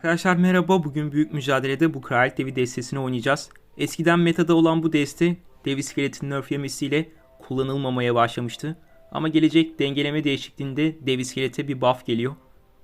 Arkadaşlar merhaba. Bugün büyük mücadelede bu Kraliyet Devi destesini oynayacağız. Eskiden metada olan bu deste Dev iskeletin nerf yemesiyle kullanılmamaya başlamıştı. Ama gelecek dengeleme değişikliğinde Dev iskelete bir buff geliyor.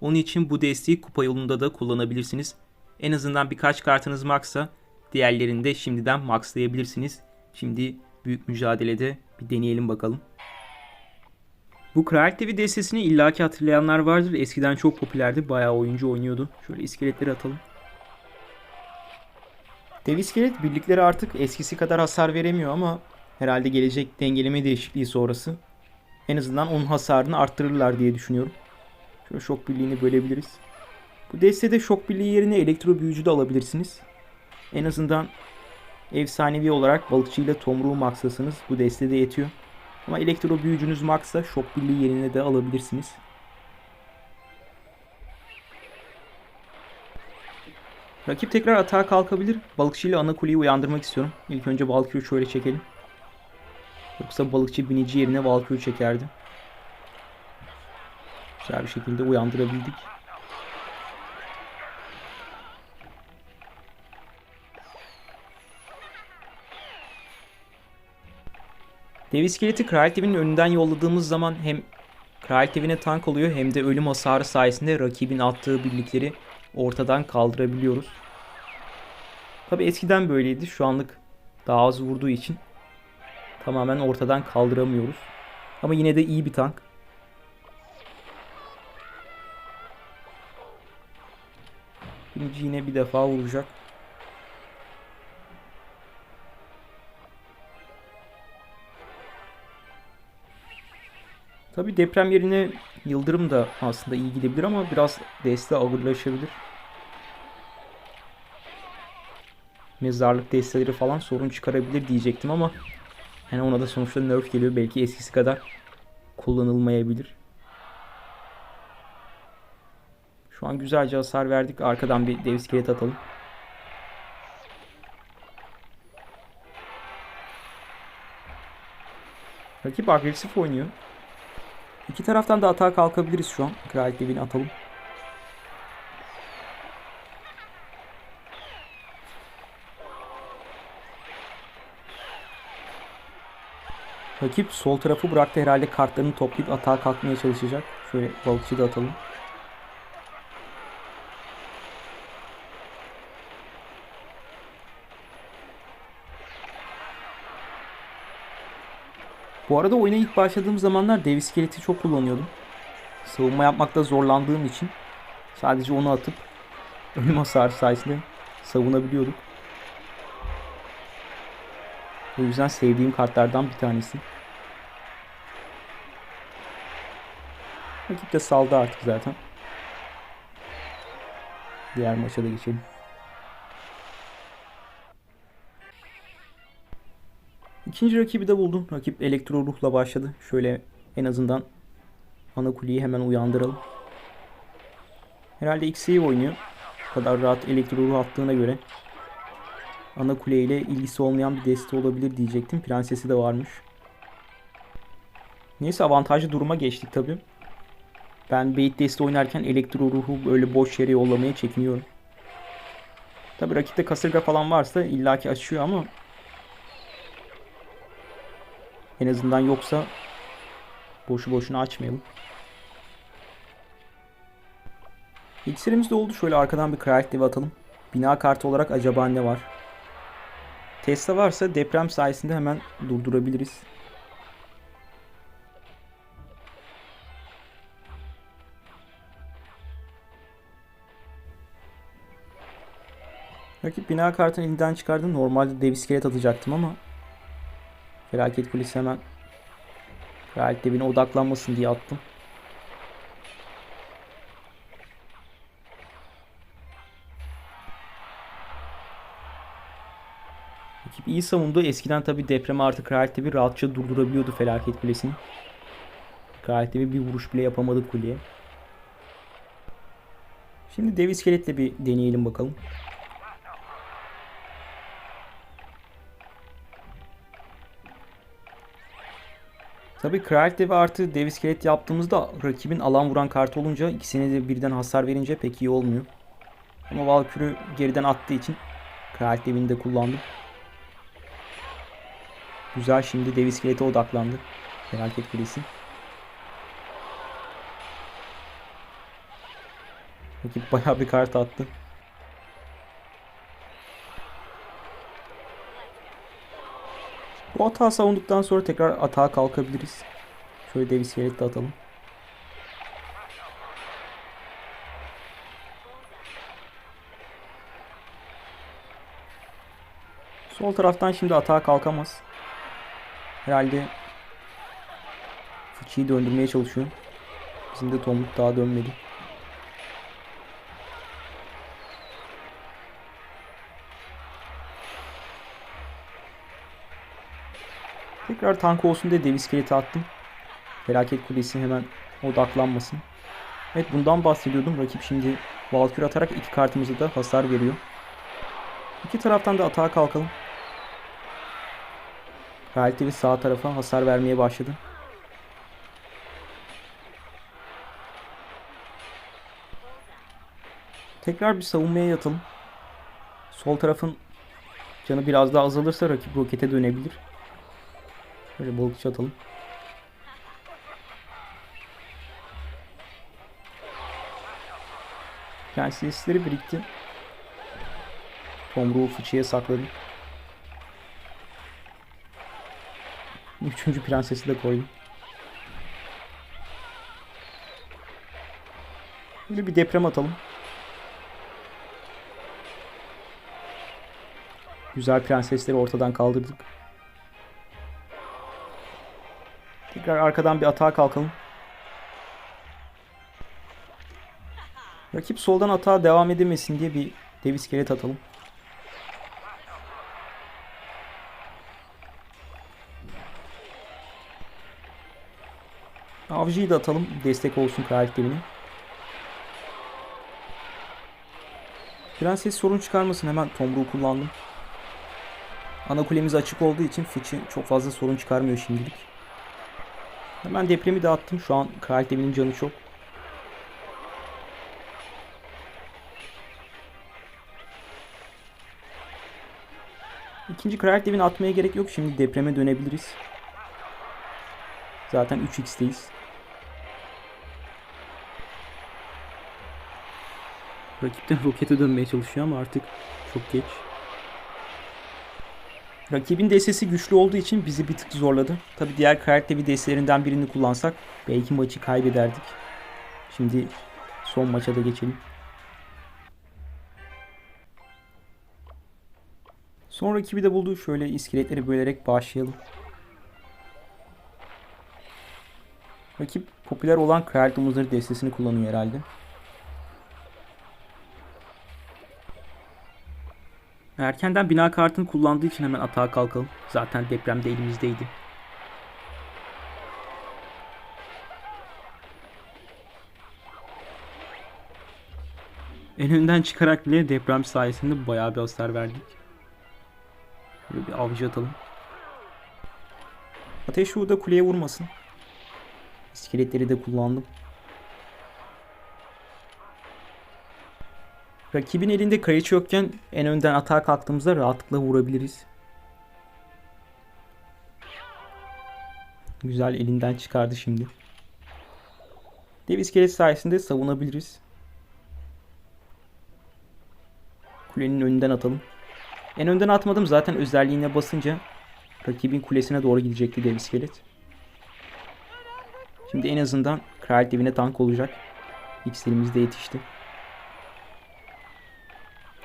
Onun için bu desteği kupa yolunda da kullanabilirsiniz. En azından birkaç kartınız maxsa diğerlerini de şimdiden maxlayabilirsiniz. Şimdi büyük mücadelede bir deneyelim bakalım. Bu Kraliyet Devi destesini illaki hatırlayanlar vardır. Eskiden çok popülerdi. Bayağı oyuncu oynuyordu. Şöyle iskeletleri atalım. Dev iskelet birlikleri artık eskisi kadar hasar veremiyor ama herhalde gelecek dengeleme değişikliği sonrası en azından onun hasarını arttırırlar diye düşünüyorum. Şöyle şok birliğini bölebiliriz. Bu destede şok birliği yerine elektro büyücü de alabilirsiniz. En azından efsanevi olarak balıkçı ile tomruğu maksasanız bu destede yetiyor. Ama elektro büyücünüz maxsa şok birliği yerine de alabilirsiniz. Rakip tekrar atağa kalkabilir. Balıkçı ile ana kuleyi uyandırmak istiyorum. İlk önce Valkyrie'yi şöyle çekelim. Yoksa balıkçı binici yerine Valkyrie çekerdi. Güzel bir şekilde uyandırabildik. Dev iskeleti Kraliyet Evi'nin önünden yolladığımız zaman hem Kraliyet Evi'ne tank oluyor hem de ölüm hasarı sayesinde rakibin attığı birlikleri ortadan kaldırabiliyoruz. Tabi eskiden böyleydi. Şu anlık daha az vurduğu için tamamen ortadan kaldıramıyoruz. Ama yine de iyi bir tank. Birinci yine bir defa vuracak. Tabi deprem yerine yıldırım da aslında iyi gidebilir ama biraz deste ağırlaşabilir. Mezarlık desteleri falan sorun çıkarabilir diyecektim ama yani ona da sonuçta nerf geliyor. Belki eskisi kadar kullanılmayabilir. Şu an güzelce hasar verdik. Arkadan bir dev iskelet atalım. Rakip agresif oynuyor. İki taraftan da atağa kalkabiliriz şu an. Kraliyet devini atalım. Rakip sol tarafı bıraktı herhalde kartlarını toplayıp atağa kalkmaya çalışacak. Şöyle balıkçı da atalım. Bu arada oyuna ilk başladığım zamanlar dev iskeleti çok kullanıyordum. Savunma yapmakta zorlandığım için sadece onu atıp ölüm hasarı sayesinde savunabiliyorduk. O yüzden sevdiğim kartlardan bir tanesi. Rakip de saldı artık zaten. Diğer maça da geçelim. İkinci rakibi de buldum. Rakip elektro ruhla başladı. Şöyle en azından ana kuleyi hemen uyandıralım. Herhalde X'yi oynuyor. Bu kadar rahat elektro ruh attığına göre ana kuleyle ilgisi olmayan bir deste olabilir diyecektim. Prensesi de varmış. Neyse avantajlı duruma geçtik tabi. Ben bait deste oynarken elektro ruhu böyle boş yere yollamaya çekiniyorum. Tabi rakipte kasırga falan varsa illaki açıyor ama en azından yoksa boşu boşuna açmayalım. İksirimiz de oldu. Şöyle arkadan bir Devi atalım. Bina kartı olarak acaba ne var? Tesla varsa deprem sayesinde hemen durdurabiliriz. Rakip bina kartını elinden çıkardım. Normalde dev iskelet atacaktım ama Felaket kulesi hemen Kraliyet devine odaklanmasın diye attım. Ekip iyi savundu. Eskiden tabi depremi artık Kraliyet devi rahatça durdurabiliyordu felaket kulesini. Kraliyet devi bir vuruş bile yapamadı kuleye. Şimdi dev iskeletle bir deneyelim bakalım. Tabi Kraliyet Devi artı Dev İskelet yaptığımızda rakibin alan vuran kartı olunca ikisine de birden hasar verince pek iyi olmuyor. Ama Valkür'ü geriden attığı için Kraliyet devini de kullandım. Güzel şimdi dev iskelete odaklandı. Felaket kulesi. Rakip bayağı bir kart attı. Bu hata savunduktan sonra tekrar atağa kalkabiliriz. Şöyle dev iskelet de atalım. Sol taraftan şimdi atağa kalkamaz. Herhalde fıçıyı döndürmeye çalışıyor. Bizim de tomruk daha dönmedi. Tekrar tank olsun diye dev iskeleti attım. Felaket kulesi hemen odaklanmasın. Evet bundan bahsediyordum. Rakip şimdi Valkür atarak iki kartımıza da hasar veriyor. İki taraftan da atağa kalkalım. Kraliçe sağ tarafa hasar vermeye başladı. Tekrar bir savunmaya yatalım. Sol tarafın canı biraz daha azalırsa rakip rokete dönebilir. Şöyle balıkçı atalım. Prensesleri birikti. Tomruğu fıçıya sakladım. Üçüncü prensesi de koydum. Böyle bir deprem atalım. Güzel prensesleri ortadan kaldırdık. Tekrar arkadan bir atağa kalkalım. Rakip soldan atağa devam edemesin diye bir dev iskelet atalım. Avcıyı da atalım. Destek olsun kraliyet devine. Prenses sorun çıkarmasın. Hemen tomruğu kullandım. Ana kulemiz açık olduğu için fıçı çok fazla sorun çıkarmıyor şimdilik. Hemen depremi dağıttım. Şu an kraliyet devinin canı çok. İkinci kraliyet devini atmaya gerek yok. Şimdi depreme dönebiliriz. Zaten 3x'teyiz. Rakipten rokete dönmeye çalışıyor ama artık çok geç. Rakibin DS'si güçlü olduğu için bizi bir tık zorladı. Tabi diğer karakter DS'lerinden birini kullansak belki maçı kaybederdik. Şimdi son maça da geçelim. Son rakibi de buldu. Şöyle iskeletleri bölerek başlayalım. Rakip popüler olan kraliyet domuzları destesini kullanıyor herhalde. Erkenden bina kartını kullandığı için hemen atağa kalkalım. Zaten depremde elimizdeydi. En önden çıkarak bile deprem sayesinde bayağı bir hasar verdik. Böyle bir avcı atalım. Ateş da kuleye vurmasın. İskeletleri de kullandım. Rakibin elinde kraliçe yokken en önden atağa kalktığımızda rahatlıkla vurabiliriz. Güzel elinden çıkardı şimdi. Dev iskelet sayesinde savunabiliriz. Kulenin önünden atalım. En önden atmadım zaten özelliğine basınca rakibin kulesine doğru gidecekti dev iskelet. Şimdi en azından kraliyet evine tank olacak. İksirimiz de yetişti.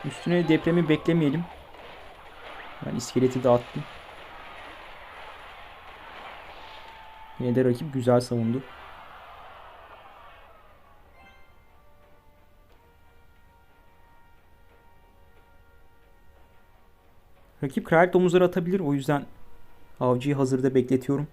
Üstüne depremi beklemeyelim. Ben iskeleti dağıttım. Yine de rakip güzel savundu. Rakip kraliyet domuzları atabilir. O yüzden avcıyı hazırda bekletiyorum.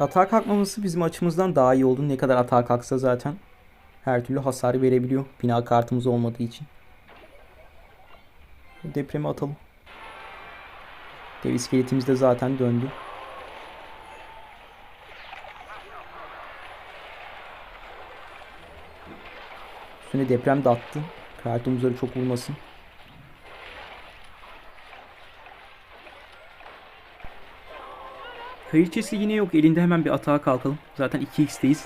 Atağa kalkmaması bizim açımızdan daha iyi oldu. Ne kadar atağa kalksa zaten her türlü hasarı verebiliyor. Bina kartımız olmadığı için. Depremi atalım. Dev iskeletimiz de zaten döndü. Üstüne deprem de attı. Kartımızları çok vurmasın. Kraliçesi yine yok. Elinde hemen bir atağa kalkalım. Zaten 2x'teyiz.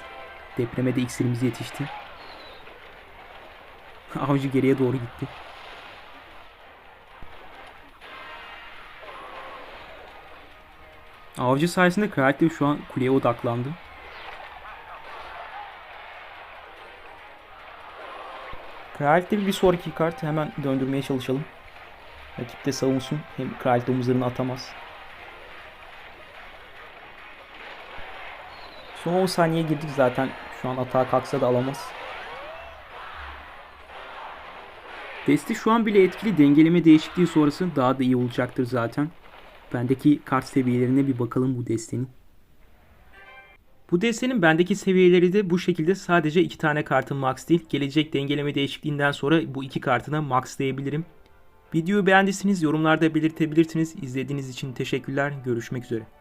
Depreme de iksirimiz yetişti. Avcı geriye doğru gitti. Avcı sayesinde Kraliyet şu an kuleye odaklandı. Kraliyet bir sonraki kart hemen döndürmeye çalışalım. Rakip de savunsun. Hem Kraliyet omuzlarını atamaz. Son 10 saniye girdik zaten. Şu an atağa kalksa da alamaz. Deste şu an bile etkili dengeleme değişikliği sonrası daha da iyi olacaktır zaten. Bendeki kart seviyelerine bir bakalım bu destenin. Bu destenin bendeki seviyeleri de bu şekilde sadece iki tane kartın max değil. Gelecek dengeleme değişikliğinden sonra bu iki kartına max diyebilirim. Videoyu beğendiyseniz yorumlarda belirtebilirsiniz. İzlediğiniz için teşekkürler. Görüşmek üzere.